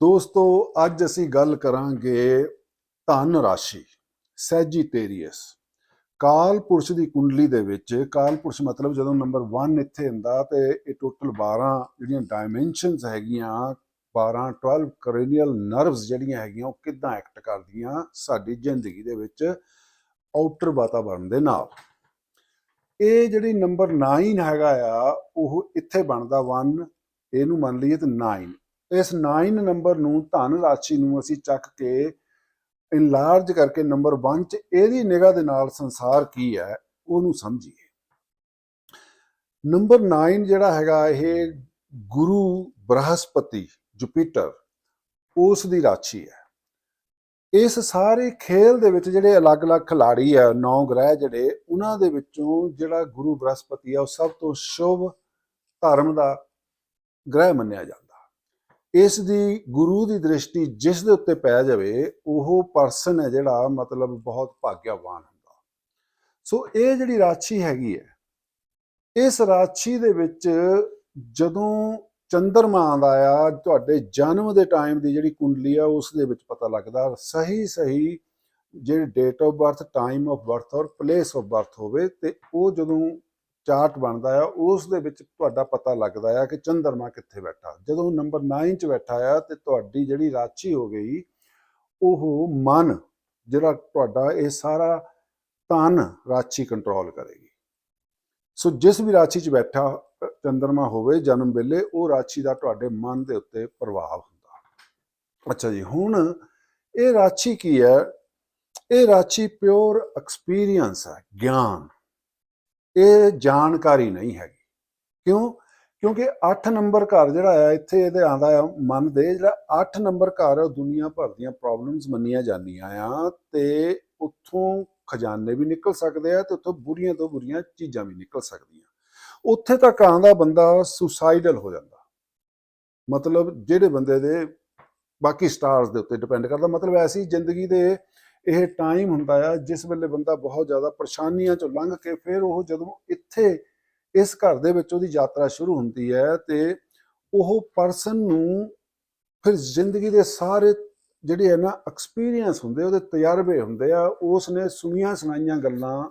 ਦੋਸਤੋ, ਅੱਜ ਅਸੀਂ ਗੱਲ ਕਰਾਂਗੇ ਧਨ ਰਾਸ਼ੀ ਸੈਜੀਟੇਰੀਅਸ ਕਾਲ ਪੁਰਸ਼ ਦੀ ਕੁੰਡਲੀ ਦੇ ਵਿੱਚ, ਕਾਲ ਪੁਰਸ਼ ਮਤਲਬ ਜਦੋਂ ਨੰਬਰ 1 ਇੱਥੇ ਹੁੰਦਾ ਤੇ ਇਹ ਟੋਟਲ 12 ਜਿਹੜੀਆਂ ਡਾਈਮੈਂਸ਼ਨਸ ਹੈਗੀਆਂ 12 12 ਕਰੇਨੀਅਲ ਨਰਵਸ ਜਿਹੜੀਆਂ ਹੈਗੀਆਂ, ਉਹ ਕਿੱਦਾਂ ਐਕਟ ਕਰਦੀਆਂ ਸਾਡੀ ਜ਼ਿੰਦਗੀ ਦੇ ਵਿੱਚ ਆਊਟਰ ਵਾਤਾਵਰਣ ਦੇ ਨਾਲ। ਇਹ ਜਿਹੜੀ ਨੰਬਰ 9 ਹੈਗਾ ਆ, ਉਹ ਇੱਥੇ ਬਣਦਾ 1 ਇਹਨੂੰ ਮੰਨ ਲਈਏ ਤੇ 9 ਇਸ 9 ਨੰਬਰ ਨੂੰ ਧਨ ਰਾਸ਼ੀ ਨੂੰ ਅਸੀਂ ਚੱਕ ਕੇ ਇਨਲਾਰਜ ਕਰਕੇ ਨੰਬਰ 1 ਚ ਇਹਦੀ ਨਿਗਾਹ ਦੇ ਨਾਲ ਸੰਸਾਰ ਕੀ ਹੈ, ਉਹਨੂੰ ਸਮਝੀਏ। ਨੰਬਰ 9 ਜਿਹੜਾ ਹੈਗਾ ਇਹ ਗੁਰੂ ਬ੍ਰਹਸਪਤੀ ਜੁਪੀਟਰ, ਉਸ ਦੀ ਰਾਸ਼ੀ ਹੈ। ਇਸ ਸਾਰੇ ਖੇਲ ਦੇ ਵਿੱਚ ਜਿਹੜੇ ਅਲੱਗ-ਅਲੱਗ ਖਿਲਾੜੀ ਆ ਨੌ ਗ੍ਰਹਿ ਜਿਹੜੇ, ਉਹਨਾਂ ਦੇ ਵਿੱਚੋਂ ਜਿਹੜਾ ਗੁਰੂ ਬ੍ਰਹਸਪਤੀ ਆ ਉਹ ਸਭ ਤੋਂ ਸ਼ੁਭ ਧਰਮ ਦਾ ਗ੍ਰਹਿ ਮੰਨਿਆ ਜਾਂਦਾ। ਇਸ ਦੀ ਗੁਰੂ ਦੀ ਦ੍ਰਿਸ਼ਟੀ ਜਿਸ ਦੇ ਉੱਤੇ ਪੈ ਜਾਵੇ, ਉਹ ਪਰਸਨ ਹੈ ਜਿਹੜਾ ਮਤਲਬ ਬਹੁਤ ਭਾਗਿਆਵਾਨ ਹੁੰਦਾ। ਸੋ ਇਹ ਜਿਹੜੀ ਰਾਸ਼ੀ ਹੈਗੀ ਹੈ, ਇਸ ਰਾਸ਼ੀ ਦੇ ਵਿੱਚ ਜਦੋਂ ਚੰਦਰਮਾ ਆਉਂਦਾ ਆ ਤੁਹਾਡੇ ਜਨਮ ਦੇ ਟਾਈਮ ਦੀ ਜਿਹੜੀ ਕੁੰਡਲੀ ਆ, ਉਸ ਦੇ ਵਿੱਚ ਪਤਾ ਲੱਗਦਾ, ਸਹੀ ਸਹੀ ਜਿਹੜੀ date of birth time of birth ਔਰ ਪਲੇਸ ਆਫ ਬਰਥ ਹੋਵੇ, ਤੇ ਉਹ ਜਦੋਂ ਚਾਰਟ ਬਣਦਾ ਆ, ਉਸ ਦੇ ਵਿੱਚ ਤੁਹਾਡਾ ਪਤਾ ਲੱਗਦਾ ਆ ਕਿ ਚੰਦਰਮਾ ਕਿੱਥੇ ਬੈਠਾ। ਜਦੋਂ ਨੰਬਰ 9 ਚ ਬੈਠਾ ਆ ਤੇ ਤੁਹਾਡੀ ਜਿਹੜੀ ਰਾਸ਼ੀ ਹੋ ਗਈ, ਉਹ ਮਨ, ਜਿਹੜਾ ਤੁਹਾਡਾ ਇਹ ਸਾਰਾ ਤਨ ਰਾਸ਼ੀ ਕੰਟਰੋਲ ਕਰੇਗੀ। ਸੋ ਜਿਸ ਵੀ ਰਾਸ਼ੀ ਚ ਬੈਠਾ ਚੰਦਰਮਾ ਹੋਵੇ, ਜਨਮ ਵੇਲੇ, ਉਹ ਰਾਸ਼ੀ ਦਾ ਤੁਹਾਡੇ ਮਨ ਦੇ ਉੱਤੇ ਪ੍ਰਭਾਵ ਹੁੰਦਾ। ਅੱਛਾ ਜੀ, ਹੁਣ ਇਹ ਰਾਸ਼ੀ ਕੀ ਹੈ? ਇਹ ਰਾਸ਼ੀ ਪਿਓਰ ਐਕਸਪੀਰੀਅੰਸ ਹੈ, ਗਿਆਨ। ਇਹ ਜਾਣਕਾਰੀ ਨਹੀਂ ਹੈਗੀ। ਕਿਉਂ? ਕਿਉਂਕਿ 8 ਨੰਬਰ ਘਰ ਜਿਹੜਾ ਆ, ਇੱਥੇ ਇਹਦੇ ਆਂਦਾ ਆ, ਮਨ ਦੇ, ਜਿਹੜਾ 8 ਨੰਬਰ ਘਰ ਆ ਦੁਨੀਆ ਭਰ ਦੀਆਂ ਪ੍ਰੋਬਲਮਸ ਮੰਨੀਆਂ ਜਾਂਦੀਆਂ ਆ ਤੇ ਉੱਥੋਂ ਖਜ਼ਾਨੇ ਵੀ ਨਿਕਲ ਸਕਦੇ ਆ ਤੇ ਉੱਥੋਂ ਬੁਰੀਆਂ ਤੋਂ ਬੁਰੀਆਂ ਚੀਜ਼ਾਂ ਵੀ ਨਿਕਲ ਸਕਦੀਆਂ। ਉੱਥੇ ਤੱਕ ਆਂਦਾ ਬੰਦਾ ਸੁਸਾਈਡਲ ਹੋ ਜਾਂਦਾ। ਮਤਲਬ ਜਿਹੜੇ ਬੰਦੇ ਦੇ ਬਾਕੀ ਸਟਾਰਸ ਦੇ ਉੱਤੇ ਡਿਪੈਂਡ ਕਰਦਾ। ਮਤਲਬ ਐਸੀ ਜ਼ਿੰਦਗੀ ਦੇ ਇਹ ਟਾਈਮ ਹੁੰਦਾ ਆ, ਜਿਸ ਵੇਲੇ ਬੰਦਾ ਬਹੁਤ ਜ਼ਿਆਦਾ ਪਰੇਸ਼ਾਨੀਆਂ ਚੋਂ ਲੰਘ ਕੇ ਫਿਰ ਉਹ ਜਦੋਂ ਇੱਥੇ ਇਸ ਘਰ ਦੇ ਵਿੱਚ ਉਹਦੀ ਯਾਤਰਾ ਸ਼ੁਰੂ ਹੁੰਦੀ ਹੈ ਤੇ ਉਹ ਪਰਸਨ ਨੂੰ ਫਿਰ ਜ਼ਿੰਦਗੀ ਦੇ ਸਾਰੇ ਜਿਹੜੇ ਹੈ ਨਾ ਐਕਸਪੀਰੀਅੰਸ ਹੁੰਦੇ, ਉਹਦੇ ਤਜਰਬੇ ਹੁੰਦੇ ਆ ਉਸ ਨੇ ਸੁਣੀਆਂ ਸੁਣਾਈਆਂ ਗੱਲਾਂ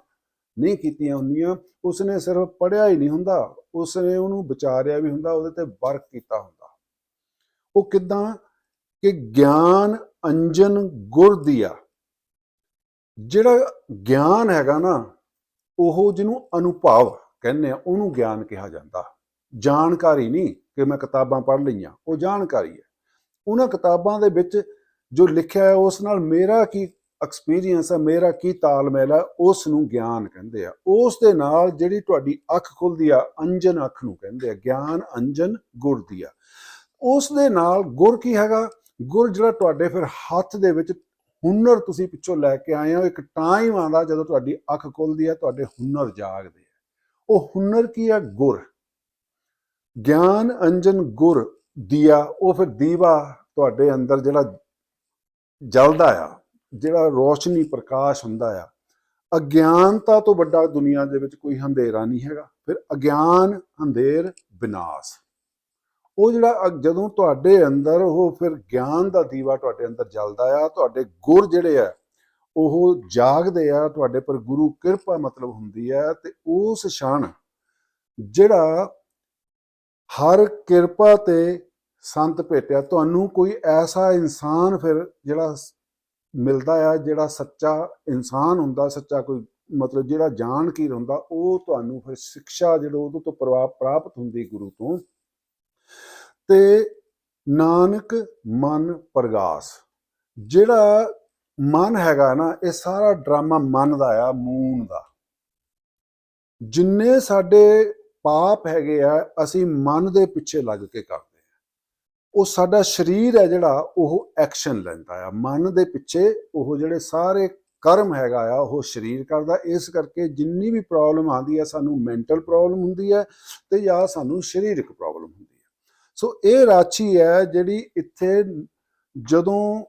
ਨਹੀਂ ਕੀਤੀਆਂ ਹੁੰਦੀਆਂ ਉਸ ਨੇ ਸਿਰਫ ਪੜਿਆ ਹੀ ਨਹੀਂ ਹੁੰਦਾ ਉਸ ਨੇ ਉਹਨੂੰ ਵਿਚਾਰਿਆ ਵੀ ਹੁੰਦਾ, ਉਹਦੇ ਤੇ ਵਰਕ ਕੀਤਾ ਹੁੰਦਾ। ਉਹ ਕਿਦਾਂ ਕਿ ਗਿਆਨ, ਅੰਜਨ ਗੁਰ ਦੀਆ ਜਿਹੜਾ ਗਿਆਨ ਹੈਗਾ ਨਾ, ਉਹ ਜਿਹਨੂੰ ਅਨੁਭਵ ਕਹਿੰਦੇ ਆ, ਉਹਨੂੰ ਗਿਆਨ ਕਿਹਾ ਜਾਂਦਾ। ਜਾਣਕਾਰੀ ਨਹੀਂ ਕਿ ਮੈਂ ਕਿਤਾਬਾਂ ਪੜ੍ਹ ਲਈਆਂ, ਉਹ ਜਾਣਕਾਰੀ ਹੈ। ਉਹਨਾਂ ਕਿਤਾਬਾਂ ਦੇ ਵਿੱਚ ਜੋ ਲਿਖਿਆ ਹੈ, ਉਸ ਨਾਲ ਮੇਰਾ ਕੀ ਐਕਸਪੀਰੀਅੰਸ ਹੈ, ਮੇਰਾ ਕੀ ਤਾਲਮੇਲ ਹੈ, ਉਸ ਨੂੰ ਗਿਆਨ ਕਹਿੰਦੇ ਆ। ਉਸ ਦੇ ਨਾਲ ਜਿਹੜੀ ਤੁਹਾਡੀ ਅੱਖ ਖੁੱਲਦੀ ਆ, ਅੰਜਨ ਅੱਖ ਨੂੰ ਕਹਿੰਦੇ ਆ, ਗਿਆਨ, ਅੰਜਨ ਗੁਰ ਦੀ ਆ। ਉਸ ਦੇ ਨਾਲ ਗੁਰ ਕੀ ਹੈਗਾ? ਗੁਰ ਜਿਹੜਾ ਤੁਹਾਡੇ ਫਿਰ ਹੱਥ ਦੇ ਵਿੱਚ ਹੁਨਰ ਤੁਸੀਂ ਪਿੱਛੋਂ ਲੈ ਕੇ ਆਏ ਹੋ, ਇੱਕ ਟਾਈਮ ਆਉਂਦਾ ਜਦੋਂ ਤੁਹਾਡੀ ਅੱਖ ਖੁੱਲਦੀ ਹੈ, ਤੁਹਾਡੇ ਹੁਨਰ ਜਾਗਦੇ ਆ ਉਹ ਹੁਨਰ ਕੀ ਹੈ? ਗੁਰ। ਗਿਆਨ ਅੰਜਨ ਗੁਰ ਦੀਆ, ਉਹ ਫਿਰ ਦੀਵਾ ਤੁਹਾਡੇ ਅੰਦਰ ਜਿਹੜਾ ਜਲਦਾ ਆ, ਜਿਹੜਾ ਰੋਸ਼ਨੀ ਪ੍ਰਕਾਸ਼ ਹੁੰਦਾ ਆ। ਅਗਿਆਨਤਾ ਤੋਂ ਵੱਡਾ ਦੁਨੀਆ ਦੇ ਵਿੱਚ ਕੋਈ ਹਨੇਰਾ ਨਹੀਂ ਹੈਗਾ। ਫਿਰ ਅਗਿਆਨ, ਹਨੇਰ, ਵਿਨਾਸ਼। ਉਹ ਜਿਹੜਾ ਅ- ਜਦੋਂ ਤੁਹਾਡੇ ਅੰਦਰ ਉਹ ਫਿਰ ਗਿਆਨ ਦਾ ਦੀਵਾ ਤੁਹਾਡੇ ਅੰਦਰ ਜਲਦਾ ਆ, ਤੁਹਾਡੇ ਗੁਰ ਜਿਹੜੇ ਆ, ਉਹ ਜਾਗਦੇ ਆ, ਤੁਹਾਡੇ ਪਰ ਗੁਰੂ ਕਿਰਪਾ ਮਤਲਬ ਹੁੰਦੀ ਹੈ ਤੇ ਉਸ ਸ਼ਾਨ ਜਿਹੜਾ ਹਰ ਕਿਰਪਾ ਤੇ ਸੰਤ ਭੇਟਿਆ, ਤੁਹਾਨੂੰ ਕੋਈ ਐਸਾ ਇਨਸਾਨ ਫਿਰ ਜਿਹੜਾ ਮਿਲਦਾ ਆ, ਜਿਹੜਾ ਸੱਚਾ ਇਨਸਾਨ ਹੁੰਦਾ, ਸੱਚਾ ਕੋਈ ਮਤਲਬ ਜਿਹੜਾ ਜਾਣ ਜਾਣਕੀਰ ਹੁੰਦਾ, ਉਹ ਤੁਹਾਨੂੰ ਫਿਰ ਸਿੱਖਿਆ ਜਿਹੜਾ ਉਹਦੇ ਤੋਂ ਪ੍ਰਵਾ- ਪ੍ਰਾਪਤ ਹੁੰਦੀ ਗੁਰੂ ਤੋਂ। ਤੇ ਨਾਨਕ ਮਨ ਪ੍ਰਗਾਸ। ਜਿਹੜਾ ਮਨ ਹੈਗਾ ਨਾ, ਇਹ ਸਾਰਾ ਡਰਾਮਾ ਮਨ ਦਾ ਆ, ਮੂਨ ਦਾ। ਜਿੰਨੇ ਸਾਡੇ ਪਾਪ ਹੈਗੇ ਆ, ਅਸੀਂ ਮਨ ਦੇ ਪਿੱਛੇ ਲੱਗ ਕੇ ਕਰਦੇ ਆ। ਉਹ ਸਾਡਾ ਸਰੀਰ ਹੈ ਜਿਹੜਾ, ਉਹ ਐਕਸ਼ਨ ਲੈਂਦਾ ਆ। ਮਨ ਦੇ ਪਿੱਛੇ ਉਹ ਜਿਹੜੇ ਸਾਰੇ ਕਰਮ ਹੈਗਾ ਆ, ਉਹ ਸਰੀਰ ਕਰਦਾ। ਇਸ ਕਰਕੇ ਜਿੰਨੀ ਵੀ ਪ੍ਰੋਬਲਮ ਆਉਂਦੀ ਹੈ ਸਾਨੂੰ ਮੈਂਟਲ ਪ੍ਰੋਬਲਮ ਹੁੰਦੀ ਹੈ ਤੇ ਜਾਂ ਸਾਨੂੰ ਸਰੀਰਕ ਪ੍ਰੋਬਲਮ ਹੁੰਦੀ ਹੈ ਸੋ ਇਹ ਰਾਸ਼ੀ ਹੈ ਜਿਹੜੀ ਇੱਥੇ ਜਦੋਂ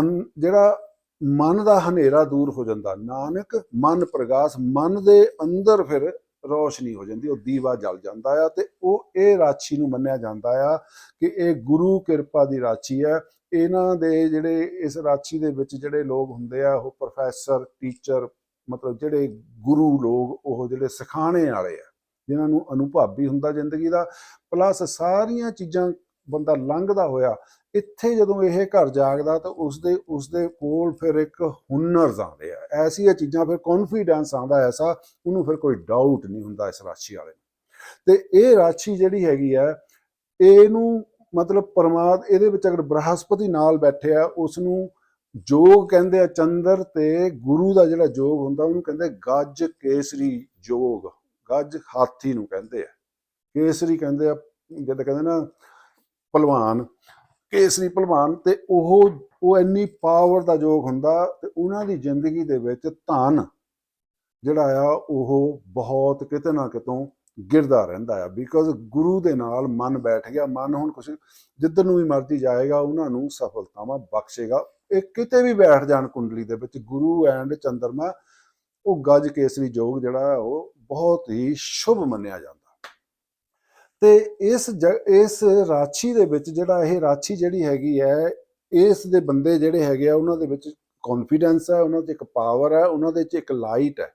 ਅੰ- ਜਿਹੜਾ ਮਨ ਦਾ ਹਨੇਰਾ ਦੂਰ ਹੋ ਜਾਂਦਾ, ਨਾਨਕ ਮਨ ਪ੍ਰਗਾਸ, ਮਨ ਦੇ ਅੰਦਰ ਫਿਰ ਰੋਸ਼ਨੀ ਹੋ ਜਾਂਦੀ, ਉਹ ਦੀਵਾ ਜਲ ਜਾਂਦਾ ਆ ਤੇ ਉਹ ਇਹ ਰਾਸ਼ੀ ਨੂੰ ਮੰਨਿਆ ਜਾਂਦਾ ਆ ਕਿ ਇਹ ਗੁਰੂ ਕਿਰਪਾ ਦੀ ਰਾਸ਼ੀ ਹੈ। ਇਹਨਾਂ ਦੇ ਜਿਹੜੇ ਇਸ ਰਾਸ਼ੀ ਦੇ ਵਿੱਚ ਜਿਹੜੇ ਲੋਕ ਹੁੰਦੇ ਆ, ਉਹ ਪ੍ਰੋਫੈਸਰ ਟੀਚਰ ਮਤਲਬ ਜਿਹੜੇ ਗੁਰੂ ਲੋਕ, ਉਹ ਜਿਹੜੇ ਸਿਖਾਣੇ ਵਾਲੇ ਆ। ਜਿਨ੍ਹਾਂ ਨੂੰ ਅਨੁਭਵ ਵੀ ਹੁੰਦਾ ਜ਼ਿੰਦਗੀ ਦਾ ਪਲੱਸ ਸਾਰੀਆਂ ਚੀਜ਼ਾਂ ਬੰਦਾ ਲੰਘਦਾ ਹੋਇਆ, ਇੱਥੇ ਜਦੋਂ ਇਹ ਘਰ ਜਾਗਦਾ ਤਾਂ ਉਸਦੇ ਉਸਦੇ ਕੋਲ ਫਿਰ ਇੱਕ ਹੁਨਰਸ ਆਉਂਦੇ ਆ। ਐਸੀਆਂ ਚੀਜ਼ਾਂ ਫਿਰ ਕੌਨਫੀਡੈਂਸ ਆਉਂਦਾ ਐਸਾ, ਉਹਨੂੰ ਫਿਰ ਕੋਈ ਡਾਊਟ ਨਹੀਂ ਹੁੰਦਾ ਇਸ ਰਾਸ਼ੀ ਵਾਲੇ ਨੂੰ। ਤੇ ਇਹ ਰਾਸ਼ੀ ਜਿਹੜੀ ਹੈਗੀ ਆ, ਇਹਨੂੰ ਮਤਲਬ ਪਰਮਾਤ ਇਹਦੇ ਵਿੱਚ ਅਗਰ ਬ੍ਰਹਸਪਤੀ ਨਾਲ ਬੈਠੇ ਆ ਉਸ ਨੂੰ ਜੋਗ ਕਹਿੰਦੇ ਆ ਚੰਦਰ ਤੇ ਗੁਰੂ ਦਾ ਜਿਹੜਾ ਜੋਗ ਹੁੰਦਾ, ਉਹਨੂੰ ਕਹਿੰਦੇ ਗੱਜ ਕੇਸਰੀ ਜੋਗ। ਗੱਜ ਹਾਥੀ ਨੂੰ ਕਹਿੰਦੇ ਆ। ਕੇਸਰੀ ਕਹਿੰਦੇ ਆ, ਜਿੱਦਾਂ ਕਹਿੰਦੇ ਨਾ ਪਹਿਲਵਾਨ ਕੇਸਰੀ ਪਹਿਲਵਾਨ ਤੇ ਉਹ ਉਹ ਇੰਨੀ ਪਾਵਰ ਦਾ ਜੋਗ ਹੁੰਦਾ ਤੇ ਉਹਨਾਂ ਦੀ ਜ਼ਿੰਦਗੀ ਦੇ ਵਿੱਚ ਧਨ ਜਿਹੜਾ ਆ, ਉਹ ਬਹੁਤ ਕਿਤੇ ਨਾ ਕਿਤੋਂ ਗਿਰਦਾ ਰਹਿੰਦਾ ਆ। ਬਿਕੋਜ਼ ਗੁਰੂ ਦੇ ਨਾਲ ਮਨ ਬੈਠ ਗਿਆ, ਮਨ ਹੁਣ ਕੁਛ ਜਿੱਧਰ ਨੂੰ ਵੀ ਮਰਜ਼ੀ ਜਾਏਗਾ, ਉਹਨਾਂ ਨੂੰ ਸਫਲਤਾਵਾਂ ਬਖਸ਼ੇਗਾ। ਇਹ ਕਿਤੇ ਵੀ ਬੈਠ ਜਾਣ ਕੁੰਡਲੀ ਦੇ ਵਿੱਚ ਗੁਰੂ ਐਂਡ ਚੰਦਰਮਾ, ਉਹ ਗੱਜ ਕੇਸਰੀ ਜੋਗ ਜਿਹੜਾ ਉਹ ਬਹੁਤ ਹੀ ਸ਼ੁਭ ਮੰਨਿਆ ਜਾਂਦਾ। ਤੇ ਇਸ ਜ- ਇਸ ਰਾਸ਼ੀ ਦੇ ਵਿੱਚ ਜਿਹੜਾ ਇਹ ਰਾਸ਼ੀ ਜਿਹੜੀ ਹੈਗੀ ਹੈ, ਇਸ ਦੇ ਬੰਦੇ ਜਿਹੜੇ ਹੈਗੇ ਆ, ਉਹਨਾਂ ਦੇ ਵਿੱਚ ਕੌਨਫੀਡੈਂਸ ਹੈ, ਉਹਨਾਂ 'ਚ ਇੱਕ ਪਾਵਰ ਹੈ, ਉਹਨਾਂ ਦੇ 'ਚ ਇੱਕ ਲਾਈਟ ਹੈ।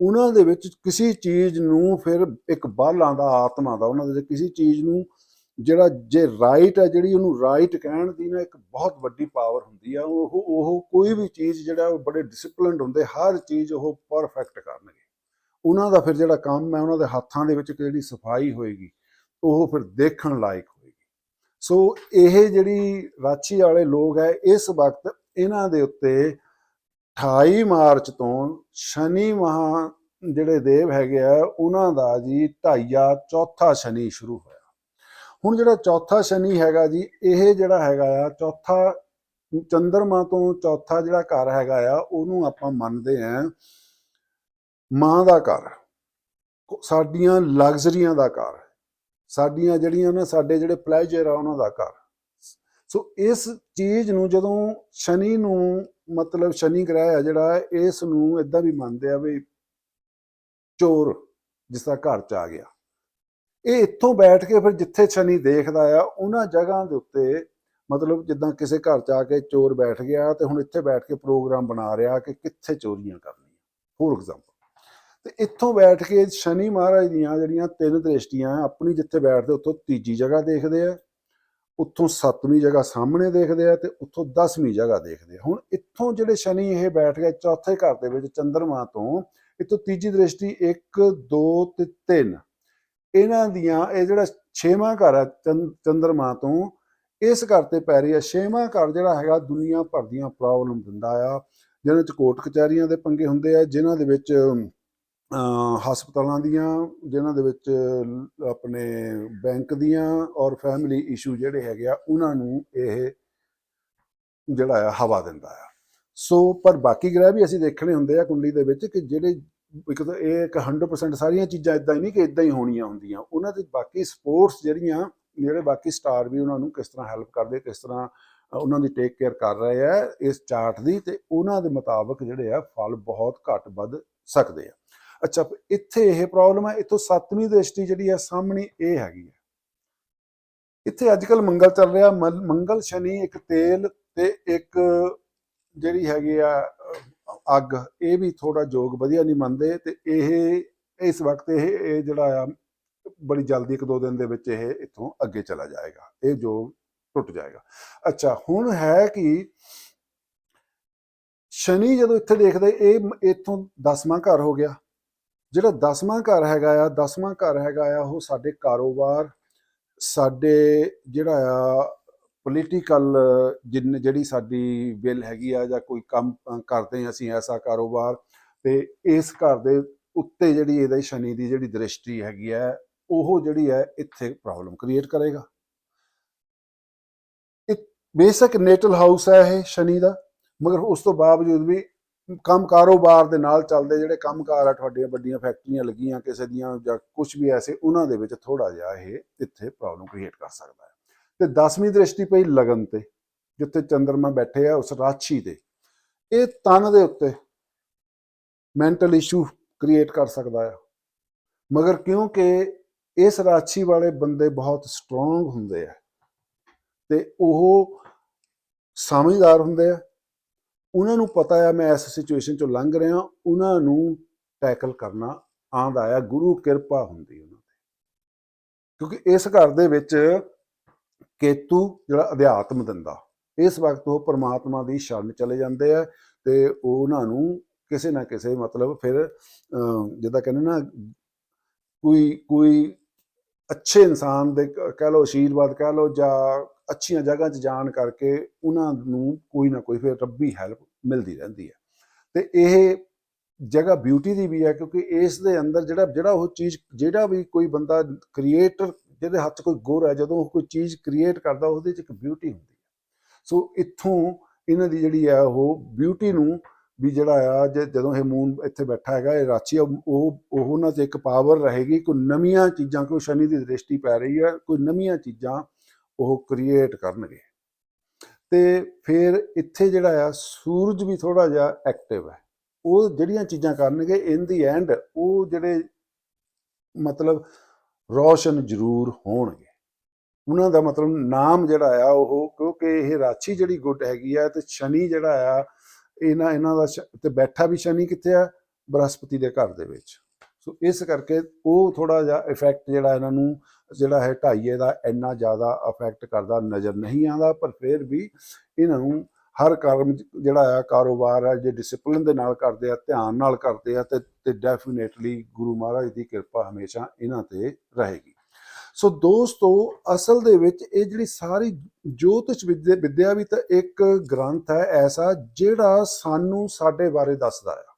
ਉਹਨਾਂ ਦੇ ਵਿੱਚ ਕਿਸੇ ਚੀਜ਼ ਨੂੰ ਫਿਰ ਇੱਕ ਬਲ ਆਉਂਦਾ ਆਤਮਾ ਦਾ, ਉਹਨਾਂ ਦੇ ਵਿੱਚ ਕਿਸੇ ਚੀਜ਼ ਨੂੰ ਜਿਹੜਾ ਜੇ ਰਾਈਟ ਹੈ, ਜਿਹੜੀ ਉਹਨੂੰ ਰਾਈਟ ਕਹਿਣ ਦੀ ਨਾ ਇੱਕ ਬਹੁਤ ਵੱਡੀ ਪਾਵਰ ਹੁੰਦੀ ਆ, ਉਹ ਉਹ ਕੋਈ ਵੀ ਚੀਜ਼ ਜਿਹੜਾ ਉਹ ਬੜੇ ਡਿਸਪਲਿਨਡ ਹੁੰਦੇ, ਹਰ ਚੀਜ਼ ਉਹ ਪਰਫੈਕਟ ਕਰਨਗੇ। ਉਹਨਾਂ ਦਾ ਫਿਰ ਜਿਹੜਾ ਕੰਮ ਹੈ, ਉਹਨਾਂ ਦੇ ਹੱਥਾਂ ਦੇ ਵਿੱਚ ਜਿਹੜੀ ਸਫ਼ਾਈ ਹੋਏਗੀ, ਉਹ ਫਿਰ ਦੇਖਣ ਲਾਇਕ ਹੋਏਗੀ। ਸੋ ਇਹ ਜਿਹੜੀ ਰਾਚੀ ਵਾਲੇ ਲੋਕ ਹੈ, ਇਸ ਵਕਤ ਇਹਨਾਂ ਦੇ ਉੱਤੇ 28 ਮਾਰਚ ਤੋਂ ਸ਼ਨੀ ਮਹਾ ਜਿਹੜੇ ਦੇਵ ਹੈਗੇ ਆ, ਉਹਨਾਂ ਦਾ ਜੀ ਢਾਈਆ ਚੌਥਾ ਸ਼ਨੀ ਸ਼ੁਰੂ ਹੋਇਆ। ਹੁਣ ਜਿਹੜਾ ਚੌਥਾ ਸ਼ਨੀ ਹੈਗਾ ਜੀ, ਇਹ ਜਿਹੜਾ ਹੈਗਾ ਆ, ਚੌਥਾ ਚੰਦਰਮਾ ਤੋਂ ਚੌਥਾ ਜਿਹੜਾ ਘਰ ਹੈਗਾ ਆ, ਉਹਨੂੰ ਆਪਾਂ ਮੰਨਦੇ ਆਂ ਮਾਂ ਦਾ ਘਰ ਸਾਡੀਆਂ ਲਗਜ਼ਰੀਆਂ ਦਾ ਘਰ ਸਾਡੀਆਂ ਜਿਹੜੀਆਂ ਨਾ, ਸਾਡੇ ਜਿਹੜੇ ਪਲੇਜਰ ਆ ਉਹਨਾਂ ਦਾ ਘਰ ਸੋ ਇਸ ਚੀਜ਼ ਨੂੰ ਜਦੋਂ ਸ਼ਨੀ ਨੂੰ, ਮਤਲਬ ਸ਼ਨੀ ਗ੍ਰਹਿ ਆ ਜਿਹੜਾ, ਇਸ ਨੂੰ ਇਦਾਂ ਵੀ ਮੰਨਦੇ ਆ ਵੀ ਚੋਰ ਜਿਸ ਦਾ ਘਰ ਚ ਆ ਗਿਆ। ਇਹ ਇੱਥੋਂ ਬੈਠ ਕੇ ਫਿਰ ਜਿੱਥੇ ਸ਼ਨੀ ਦੇਖਦਾ ਆ, ਉਹਨਾਂ ਜਗ੍ਹਾ ਦੇ ਉੱਤੇ ਮਤਲਬ ਜਿੱਦਾਂ ਕਿਸੇ ਘਰ ਚ ਆ ਕੇ ਚੋਰ ਬੈਠ ਗਿਆ ਤੇ ਹੁਣ ਇੱਥੇ ਬੈਠ ਕੇ ਪ੍ਰੋਗਰਾਮ ਬਣਾ ਰਿਹਾ ਕਿ ਕਿੱਥੇ ਚੋਰੀਆਂ ਕਰਨੀਆਂ। ਫੋਰ ਐਗਜ਼ਾਮਪਲ ਤੇ ਇੱਥੋਂ ਬੈਠ ਕੇ ਸ਼ਨੀ ਮਹਾਰਾਜ ਦੀਆਂ ਜਿਹੜੀਆਂ ਤਿੰਨ ਦ੍ਰਿਸ਼ਟੀਆਂ ਆਪਣੀ ਜਿੱਥੇ ਬੈਠਦੇ ਉੱਥੋਂ ਤੀਜੀ ਜਗ੍ਹਾ ਦੇਖਦੇ ਆ, ਉੱਥੋਂ ਸੱਤਵੀਂ ਜਗ੍ਹਾ ਸਾਹਮਣੇ ਦੇਖਦੇ ਆ ਤੇ ਉੱਥੋਂ 10ਵੀਂ ਜਗ੍ਹਾ ਦੇਖਦੇ ਆ। ਹੁਣ ਇੱਥੋਂ ਜਿਹੜੇ ਸ਼ਨੀ ਇਹ ਬੈਠ ਗਏ ਚੌਥੇ ਘਰ ਦੇ ਵਿੱਚ ਚੰਦਰਮਾ ਤੋਂ, ਇੱਥੋਂ ਤੀਜੀ ਦ੍ਰਿਸ਼ਟੀ 1 2 ਤੇ 3 ਇਹਨਾਂ ਦੀਆਂ ਇਹ ਜਿਹੜਾ ਛੇਵਾਂ ਘਰ ਹੈ ਚੰਦ- ਚੰਦਰਮਾ ਤੋਂ, ਇਸ ਘਰ ਤੇ ਪੈ ਰਹੀ ਹੈ ਛੇਵਾਂ ਘਰ ਜਿਹੜਾ ਹੈਗਾ ਦੁਨੀਆ ਭਰ ਦੀਆਂ ਪ੍ਰੋਬਲਮ ਦਿੰਦਾ ਆ, ਜਿਹਨਾਂ ਚ ਕੋਰਟ ਕਚਹਿਰੀਆਂ ਦੇ ਪੰਗੇ ਹੁੰਦੇ ਆ ਜਿਨ੍ਹਾਂ ਦੇ ਵਿੱਚ ਹਸਪਤਾਲਾਂ ਦੀਆਂ, ਜਿਨ੍ਹਾਂ ਦੇ ਵਿੱਚ ਆਪਣੇ ਬੈਂਕ ਦੀਆਂ ਔਰ ਫੈਮਿਲੀ ਇਸ਼ੂ ਜਿਹੜੇ ਹੈਗੇ ਆ, ਉਹਨਾਂ ਨੂੰ ਇਹ ਜਿਹੜਾ ਆ, ਹਵਾ ਦਿੰਦਾ ਆ। ਸੋ ਪਰ ਬਾਕੀ ਗ੍ਰਹਿ ਵੀ ਅਸੀਂ ਦੇਖਣੇ ਹੁੰਦੇ ਆ ਕੁੰਡਲੀ ਦੇ ਵਿੱਚ ਕਿ ਜਿਹੜੇ ਇੱਕ ਤਾਂ ਇਹ ਇੱਕ 100% ਸਾਰੀਆਂ ਚੀਜ਼ਾਂ ਇਦਾਂ ਹੀ ਨਹੀਂ ਕਿ ਇਦਾਂ ਹੀ ਹੋਣੀਆਂ ਹੁੰਦੀਆਂ। ਉਹਨਾਂ ਦੇ ਬਾਕੀ ਸਪੋਰਟਸ ਜਿਹੜੀਆਂ, ਜਿਹੜੇ ਬਾਕੀ ਸਟਾਰ ਵੀ ਉਹਨਾਂ ਨੂੰ ਕਿਸ ਤਰ੍ਹਾਂ ਹੈਲਪ ਕਰਦੇ, ਕਿਸ ਤਰ੍ਹਾਂ ਉਹਨਾਂ ਦੀ ਟੇਕ ਕੇਅਰ ਕਰ ਰਹੇ ਆ ਇਸ ਚਾਰਟ ਦੀ, ਤੇ ਉਹਨਾਂ ਦੇ ਮੁਤਾਬਕ ਜਿਹੜੇ ਆ, ਫਲ ਬਹੁਤ ਘੱਟ ਵੱਧ ਸਕਦੇ ਆ। ਅੱਛਾ, ਇੱਥੇ ਇਹ ਪ੍ਰੋਬਲਮ ਹੈ, ਇੱਥੋਂ ਸੱਤਵੀਂ ਦ੍ਰਿਸ਼ਟੀ ਜਿਹੜੀ ਹੈ ਸਾਹਮਣੇ ਇਹ ਹੈਗੀ ਹੈ। ਇੱਥੇ ਅੱਜ ਕੱਲ ਮੰਗਲ ਚੱਲ ਰਿਹਾ ਮੰਗਲ, ਸ਼ਨੀ, ਇੱਕ ਤੇਲ ਤੇ ਇੱਕ ਜਿਹੜੀ ਹੈਗੀ ਆ ਅੱਗ, ਇਹ ਵੀ ਥੋੜਾ ਜੋਗ ਵਧੀਆ ਨਹੀਂ ਮੰਨਦੇ ਤੇ ਇਹ, ਇਸ ਵਕਤ ਇਹ ਇਹ ਜਿਹੜਾ ਆ, ਬੜੀ ਜਲਦੀ ਇੱਕ ਦੋ ਦਿਨ ਦੇ ਵਿੱਚ ਇਹ ਇੱਥੋਂ ਅੱਗੇ ਚਲਾ ਜਾਏਗਾ, ਇਹ ਜੋਗ ਟੁੱਟ ਜਾਏਗਾ। ਅੱਛਾ, ਹੁਣ ਹੈ ਕਿ ਸ਼ਨੀ ਜਦੋਂ ਇੱਥੇ ਦੇਖਦੇ, ਇਹ ਇੱਥੋਂ 10ਵਾਂ ਘਰ ਹੋ ਗਿਆ। ਜਿਹੜਾ 10ਵਾਂ ਘਰ ਹੈਗਾ ਆ 10ਵਾਂ ਘਰ ਹੈਗਾ ਆ, ਉਹ ਸਾਡੇ ਕਾਰੋਬਾਰ, ਸਾਡੇ ਜਿਹੜਾ ਆ ਪੋਲੀਟੀਕਲ ਜਿੰਨ, ਜਿਹੜੀ ਸਾਡੀ ਵਿਲ ਹੈਗੀ ਆ ਜਾਂ ਕੋਈ ਕੰਮ ਕਰਦੇ ਹਾਂ ਅਸੀਂ ਐਸਾ ਕਾਰੋਬਾਰ, ਤੇ ਇਸ ਘਰ ਦੇ ਉੱਤੇ ਜਿਹੜੀ ਇਹਦਾ ਸ਼ਨੀ ਦੀ ਜਿਹੜੀ ਦ੍ਰਿਸ਼ਟੀ ਹੈਗੀ ਹੈ ਉਹ ਜਿਹੜੀ ਹੈ ਇੱਥੇ ਪ੍ਰੋਬਲਮ ਕ੍ਰੀਏਟ ਕਰੇਗਾ। ਇੱਕ ਬੇਸਿਕ ਨੇਟਲ ਹਾਊਸ ਹੈ ਇਹ ਸ਼ਨੀ ਦਾ, ਮਗਰ ਉਸ ਤੋਂ ਬਾਵਜੂਦ ਵੀ ਕੰਮ ਕਾਰੋਬਾਰ ਦੇ ਨਾਲ ਚੱਲਦੇ ਜਿਹੜੇ ਕੰਮਕਾਰ ਆ ਤੁਹਾਡੀਆਂ ਵੱਡੀਆਂ ਫੈਕਟਰੀਆਂ ਲੱਗੀਆਂ, ਕਿਸੇ ਦੀਆਂ ਜਾਂ ਕੁਝ ਵੀ ਐਸੇ, ਉਹਨਾਂ ਦੇ ਵਿੱਚ ਥੋੜਾ ਜਿਹਾ ਇਹ ਇੱਥੇ ਪ੍ਰੋਬਲਮ ਕ੍ਰੀਏਟ ਕਰ ਸਕਦਾ ਹੈ। ਤੇ 10ਵੀਂ ਦ੍ਰਿਸ਼ਟੀ ਪਈ ਲਗਨ ਤੇ, ਜਿੱਥੇ ਚੰਦਰਮਾ ਬੈਠੇ ਆ ਉਸ ਰਾਸ਼ੀ ਤੇ। ਇਹ ਤਨ ਦੇ ਉੱਤੇ ਮੈਂਟਲ ਇਸ਼ੂ ਕ੍ਰੀਏਟ ਕਰ ਸਕਦਾ ਆ। ਮਗਰ ਕਿਉਂਕਿ ਇਸ ਰਾਸ਼ੀ ਵਾਲੇ ਬੰਦੇ ਬਹੁਤ ਸਟਰੋਂਗ ਹੁੰਦੇ ਆ। ਤੇ ਉਹ ਸਮਝਦਾਰ ਹੁੰਦੇ ਆ ਉਹਨਾਂ ਨੂੰ ਪਤਾ ਆ ਮੈਂ ਇਸ ਸਿਚੁਏਸ਼ਨ ਚੋਂ ਲੰਘ ਰਿਹਾ ਉਹਨਾਂ ਨੂੰ ਟੈਕਲ ਕਰਨਾ ਆਉਂਦਾ ਆ ਗੁਰੂ ਕਿਰਪਾ ਹੁੰਦੀ ਉਹਨਾਂ ਤੇ। ਕਿਉਂਕਿ ਇਸ ਘਰ ਦੇ ਵਿੱਚ ਕੇਤੂ ਜਿਹੜਾ ਅਧਿਆਤਮ ਦਿੰਦਾ ਇਸ ਵਕਤ ਉਹ ਪਰਮਾਤਮਾ ਦੀ ਸ਼ਰਨ ਚਲੇ ਜਾਂਦੇ ਆ ਤੇ ਉਹਨਾਂ ਨੂੰ ਕਿਸੇ ਨਾ ਕਿਸੇ ਮਤਲਬ ਫਿਰ ਅਹ, ਜਿੱਦਾਂ ਕਹਿੰਦੇ ਨਾ ਕੋਈ ਕੋਈ ਅੱਛੇ ਇਨਸਾਨ ਦੇ ਕਹਿ ਲਓ ਆਸ਼ੀਰਵਾਦ ਕਹਿ ਲਓ ਜਾਂ ਅੱਛੀਆਂ ਜਗ੍ਹਾ 'ਚ ਜਾਣ ਕਰਕੇ ਉਹਨਾਂ ਨੂੰ ਕੋਈ ਨਾ ਕੋਈ ਫਿਰ ਰੱਬੀ ਹੈਲਪ ਮਿਲਦੀ ਰਹਿੰਦੀ ਹੈ। ਤੇ ਇਹ ਜਗ੍ਹਾ ਬਿਊਟੀ ਦੀ ਵੀ ਹੈ ਕਿਉਂਕਿ ਇਸ ਦੇ ਅੰਦਰ ਜਿਹੜਾ ਜਿਹੜਾ ਉਹ ਚੀਜ਼ ਜਿਹੜਾ ਵੀ ਕੋਈ ਬੰਦਾ ਕ੍ਰੀਏਟਰ ਜਿਹਦੇ ਹੱਥ ਕੋਈ ਗੁਰ ਹੈ ਜਦੋਂ ਉਹ ਕੋਈ ਚੀਜ਼ ਕ੍ਰੀਏਟ ਕਰਦਾ ਉਹਦੇ 'ਚ ਇੱਕ ਬਿਊਟੀ ਹੁੰਦੀ ਹੈ। ਸੋ ਇੱਥੋਂ ਇਹਨਾਂ ਦੀ ਜਿਹੜੀ ਹੈ ਉਹ ਬਿਊਟੀ ਨੂੰ ਵੀ ਜਿਹੜਾ ਆ ਜੇ ਜਦੋਂ ਇਹ ਮੂਨ ਇੱਥੇ ਬੈਠਾ ਹੈਗਾ ਇਹ ਰਾਚੀ ਆ, ਉਹ ਉਹ ਉਹਨਾਂ 'ਚ ਇੱਕ ਪਾਵਰ ਰਹੇਗੀ ਕੋਈ ਨਵੀਆਂ ਚੀਜ਼ਾਂ ਕੋਈ ਸ਼ਨੀ ਦੀ ਦ੍ਰਿਸ਼ਟੀ ਪੈ ਰਹੀ ਹੈ ਕੋਈ ਨਵੀਆਂ ਚੀਜ਼ਾਂ ਉਹ ਕ੍ਰੀਏਟ ਕਰਨਗੇ। ਤੇ ਫਿਰ ਇੱਥੇ ਜਿਹੜਾ ਆ, ਸੂਰਜ ਵੀ ਥੋੜਾ ਜਿਹਾ ਐਕਟਿਵ ਹੈ। ਉਹ ਜਿਹੜੀਆਂ ਚੀਜ਼ਾਂ ਕਰਨਗੇ ਇਨ ਦੀ ਐਂਡ ਉਹ ਜਿਹੜੇ ਮਤਲਬ ਰੌਸ਼ਨ ਜ਼ਰੂਰ ਹੋਣਗੇ। ਉਹਨਾਂ ਦਾ ਮਤਲਬ ਨਾਮ ਜਿਹੜਾ ਆ ਉਹ, ਕਿਉਂਕਿ ਇਹ ਰਾਸ਼ੀ ਜਿਹੜੀ ਗੁੱਡ ਹੈਗੀ ਆ ਤੇ ਸ਼ਨੀ ਜਿਹੜਾ ਆ, ਇਹਨਾਂ ਇਹਨਾਂ ਦਾ ਸ਼- ਤੇ ਬੈਠਾ ਵੀ ਸ਼ਨੀ ਕਿੱਥੇ ਆ? ਬ੍ਰਹਸਪਤੀ ਦੇ ਘਰ ਦੇ ਵਿੱਚ। ਸੋ ਇਸ ਕਰਕੇ ਉਹ ਥੋੜਾ ਜਿਹਾ ਇਫੈਕਟ ਜਿਹੜਾ ਇਹਨਾਂ ਨੂੰ, ਜਿਹੜਾ ਹੈ ਢਾਈਏ ਦਾ ਇੰਨਾ ਜ਼ਿਆਦਾ ਇਫੈਕਟ ਕਰਦਾ ਨਜ਼ਰ ਨਹੀਂ ਆਉਂਦਾ, ਪਰ ਫਿਰ ਵੀ ਇਹਨਾਂ ਨੂੰ ਹਰ ਕਰਮ ਜਿਹੜਾ ਆ ਕਾਰੋਬਾਰ ਆ, ਜੇ ਡਿਸਪਲਿਨ ਦੇ ਨਾਲ ਕਰਦੇ ਆ, ਧਿਆਨ ਨਾਲ ਕਰਦੇ ਆ, ਤੇ ਤੇ ਡੈਫੀਨੇਟਲੀ ਗੁਰੂ ਮਹਾਰਾਜ ਦੀ ਕਿਰਪਾ ਹਮੇਸ਼ਾ ਇਹਨਾਂ ਤੇ ਰਹੇਗੀ। ਸੋ ਦੋਸਤੋ, ਅਸਲ ਦੇ ਵਿੱਚ ਇਹ ਜਿਹੜੀ ਸਾਰੀ ਜੋਤਿਸ਼ ਵਿਦਿਆ ਵਿਦਿਆ ਵੀ ਤਾਂ ਇੱਕ ਗ੍ਰੰਥ ਹੈ ਐਸਾ ਜਿਹੜਾ ਸਾਨੂੰ ਸਾਡੇ ਬਾਰੇ ਦੱਸਦਾ ਆ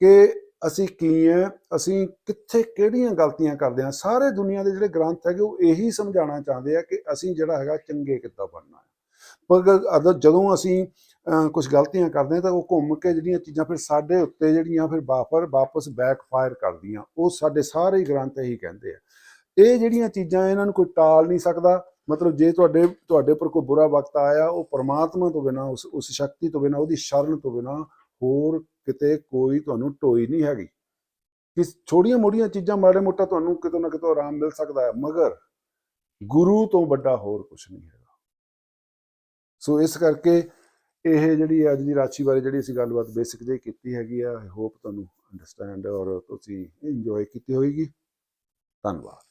ਕਿ ਅਸੀਂ ਕੀ ਹੈ ਅਸੀਂ ਕਿੱਥੇ ਕਿਹੜੀਆਂ ਗਲਤੀਆਂ ਕਰਦੇ ਹਾਂ ਸਾਰੇ ਦੁਨੀਆ ਦੇ ਜਿਹੜੇ ਗ੍ਰੰਥ ਹੈਗੇ ਉਹ ਇਹੀ ਸਮਝਾਉਣਾ ਚਾਹੁੰਦੇ ਆ ਕਿ ਅਸੀਂ ਜਿਹੜਾ ਹੈਗਾ ਚੰਗੇ ਕਿੱਦਾਂ ਬਣਨਾ ਹੈ। ਪਰ ਜਦੋਂ ਅਸੀਂ ਕੁਝ ਗਲਤੀਆਂ ਕਰਦੇ ਹਾਂ ਤਾਂ ਉਹ ਘੁੰਮ ਕੇ ਜਿਹੜੀਆਂ ਚੀਜ਼ਾਂ ਫਿਰ ਸਾਡੇ ਉੱਤੇ ਜਿਹੜੀਆਂ ਫਿਰ ਵਾਪਰ, ਵਾਪਸ ਬੈਕਫਾਇਰ ਕਰਦੀਆਂ, ਉਹ ਸਾਡੇ ਸਾਰੇ ਗ੍ਰੰਥ ਇਹੀ ਕਹਿੰਦੇ ਆ। ਇਹ ਜਿਹੜੀਆਂ ਚੀਜ਼ਾਂ ਇਹਨਾਂ ਨੂੰ ਕੋਈ ਟਾਲ ਨਹੀਂ ਸਕਦਾ, ਮਤਲਬ ਜੇ ਤੁਹਾਡੇ ਤੁਹਾਡੇ ਉੱਪਰ ਕੋਈ ਬੁਰਾ ਵਕਤ ਆਇਆ, ਉਹ ਪਰਮਾਤਮਾ ਤੋਂ ਬਿਨਾ, ਉਸ ਉਸ ਸ਼ਕਤੀ ਤੋਂ ਬਿਨਾ, ਉਹਦੀ ਸ਼ਰਨ ਤੋਂ ਬਿਨਾ ਹੋਰ ਕਿਤੇ ਕੋਈ ਤੁਹਾਨੂੰ ਟੋਈ ਨਹੀਂ ਹੈਗੀ। ਕਿ ਛੋੜੀਆਂ ਮੋੜੀਆਂ ਚੀਜ਼ਾਂ ਮਾੜੇ ਮੋਟਾ ਤੁਹਾਨੂੰ ਕਿਤੋਂ ਨਾ ਕਿਤੋਂ ਆਰਾਮ ਮਿਲ ਸਕਦਾ ਹੈ, ਮਗਰ ਗੁਰੂ ਤੋਂ ਵੱਡਾ ਹੋਰ ਕੁਝ ਨਹੀਂ ਹੈਗਾ। ਸੋ ਇਸ ਕਰਕੇ ਇਹ ਜਿਹੜੀ ਅੱਜ ਦੀ ਰਾਸ਼ੀ ਬਾਰੇ ਜਿਹੜੀ ਅਸੀਂ ਗੱਲਬਾਤ ਬੇਸਿਕ ਜਿਹੀ ਕੀਤੀ ਹੈਗੀ ਆ ਆਈ ਹੋਪ ਤੁਹਾਨੂੰ ਅੰਡਰਸਟੈਂਡ ਔਰ ਤੁਸੀਂ ਇੰਜੋਏ ਕੀਤੀ ਹੋਏਗੀ। ਧੰਨਵਾਦ।